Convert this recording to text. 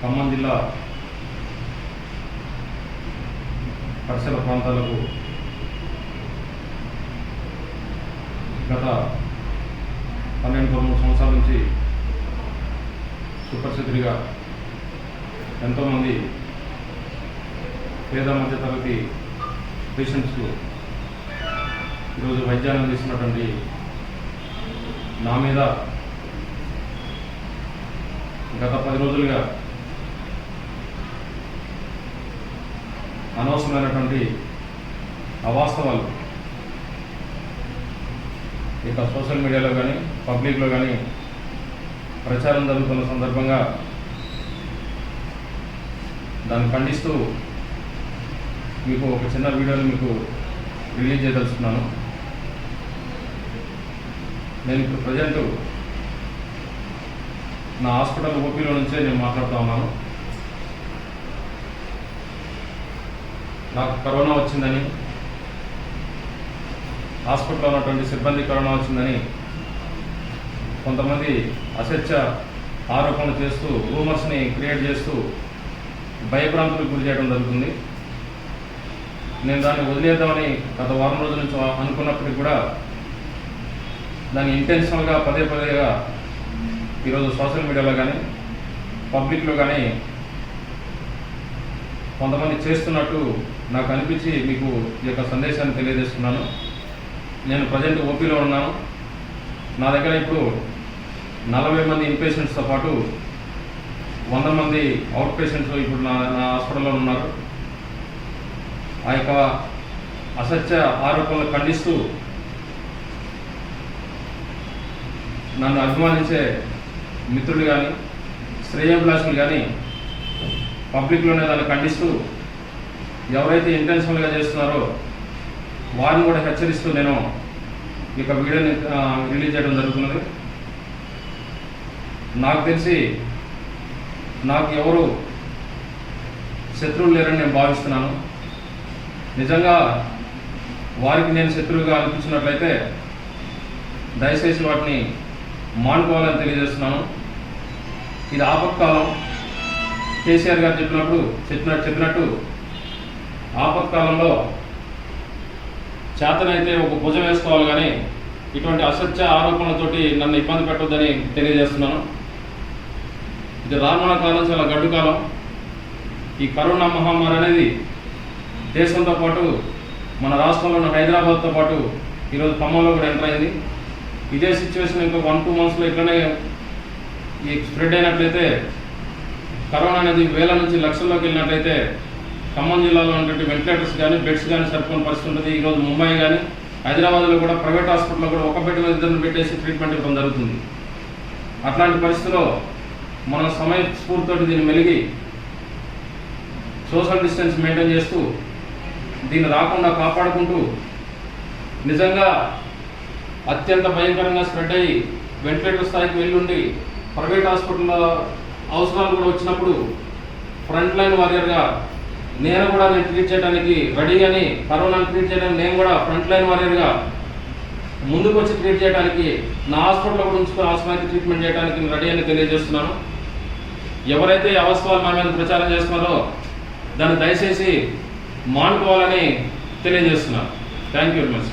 ఖమ్మం జిల్లా పరిసర ప్రాంతాలకు గత పన్నెండు పదమూడు సంవత్సరాల నుంచి సుప్రసిద్ధిగా ఎంతోమంది పేద మధ్య తరగతి పేషెంట్స్కు ఈరోజు వైద్యాన్ని అందిస్తున్నటువంటి నా మీద గత పది రోజులుగా అనవసరమైనటువంటి అవాస్తవాలు ఇక సోషల్ మీడియాలో కానీ పబ్లిక్లో కానీ ప్రచారం జరుగుతున్న సందర్భంగా దాన్ని ఖండిస్తూ మీకు ఒక చిన్న వీడియోని మీకు రిలీజ్ చేయదలుచుకున్నాను. నేను ఇప్పుడు ప్రజెంట్ నా హాస్పిటల్ ఓపీలో నుంచే నేను మాట్లాడుతూ ఉన్నాను. నాకు కరోనా వచ్చిందని హాస్పిటల్లో ఉన్నటువంటి సిబ్బంది కరోనా వచ్చిందని కొంతమంది అసత్య ఆరోపణలు చేస్తూ రూమర్స్ని క్రియేట్ చేస్తూ భయభ్రాంతులకు గురి చేయడం జరుగుతుంది. నేను దాన్ని వదిలేద్దామని గత వారం రోజుల నుంచి అనుకున్నప్పటికీ కూడా దాన్ని ఇంటెన్షనల్గా పదే పదేగా ఈరోజు సోషల్ మీడియాలో కానీ పబ్లిక్లో కానీ కొంతమంది చేస్తున్నట్టు నాకు అనిపించి మీకు ఈ యొక్క సందేశాన్ని తెలియజేస్తున్నాను. నేను ప్రజెంట్ ఓపీలో ఉన్నాను. నా దగ్గర ఇప్పుడు నలభై మంది ఇన్పేషెంట్స్తో పాటు వంద మంది అవుట్ పేషెంట్స్ ఇప్పుడు నా నా హాస్పిటల్లో ఉన్నారు. ఆ యొక్క అసత్య ఆరోపణలు ఖండిస్తూ నన్ను అభిమానించే మిత్రులు కానీ శ్రేయోభిలాషులు కానీ పబ్లిక్లోనే దాన్ని ఖండిస్తూ ఎవరైతే ఇంటెన్షనల్గా చేస్తున్నారో వారిని కూడా హెచ్చరిస్తూ నేను ఈ వీడియోని రిలీజ్ చేయడం జరుగుతున్నది. నాకు తెలిసి నాకు ఎవరు శత్రువులు లేరని నేను భావిస్తున్నాను. నిజంగా వారికి నేను శత్రువుగా అనిపించినట్లయితే దయచేసి వాటిని మానుకోవాలని తెలియజేస్తున్నాను. ఇది ఆపత్కాలం. కేసీఆర్ గారు చెప్పినప్పుడు చెప్పినట్టు చెప్పినట్టు ఆపత్కాలంలో చేతనైతే ఒక భుజం వేసుకోవాలి కానీ ఇటువంటి అసత్య ఆరోపణలతోటి నన్ను ఇబ్బంది పెట్టొద్దని తెలియజేస్తున్నాను. ఇది రానున్న కాలం చాలా గడ్డు కాలం. ఈ కరోనా మహమ్మారి అనేది దేశంతో పాటు మన రాష్ట్రంలో ఉన్న హైదరాబాద్తో పాటు ఈరోజు ఖమ్మంలో కూడా ఎంటర్ అయింది. ఇదే సిచ్యువేషన్ ఇంకా వన్ టూ మంత్స్లో ఇట్లనే ఈ స్ప్రెడ్ అయినట్లయితే కరోనా అనేది వేల నుంచి లక్షల్లోకి వెళ్ళినట్లయితే ఖమ్మం జిల్లాలో ఉన్నటువంటి వెంటిలేటర్స్ కానీ బెడ్స్ కానీ సరిపోని పరిస్థితి ఉంటుంది ఈరోజు ముంబై కానీ హైదరాబాద్లో కూడా ప్రైవేట్ హాస్పిటల్లో కూడా ఒక బెడ్ మీద ఇద్దరిని పెట్టేసి ట్రీట్మెంట్ ఇవ్వడం జరుగుతుంది. అట్లాంటి పరిస్థితిలో మన సమయ స్ఫూర్తితోటి దీన్ని మెలిగి సోషల్ డిస్టెన్స్ మెయింటైన్ చేస్తూ దీన్ని రాకుండా కాపాడుకుంటూ నిజంగా అత్యంత భయంకరంగా స్ప్రెడ్ అయ్యి వెంటిలేటర్ స్థాయికి వెళ్ళుండి ప్రైవేట్ హాస్పిటల్లో అవసరాలు కూడా వచ్చినప్పుడు ఫ్రంట్ లైన్ వారియర్గా నేను కూడా నేను ట్రీట్ చేయడానికి రెడీ అని కరోనాను ట్రీట్ చేయడానికి నేను కూడా ఫ్రంట్ లైన్ వారియర్గా ముందుకు వచ్చి ట్రీట్ చేయడానికి నా హాస్పిటల్లో కూడా ఉంచుకుని హాస్పిటల్కి ట్రీట్మెంట్ చేయడానికి నేను రెడీ అని తెలియజేస్తున్నాను. ఎవరైతే ఈ అవస్థలు నా మీద ప్రచారం చేస్తున్నారో దాన్ని దయచేసి మానుకోవాలని తెలియజేస్తున్నాను. Thank you very much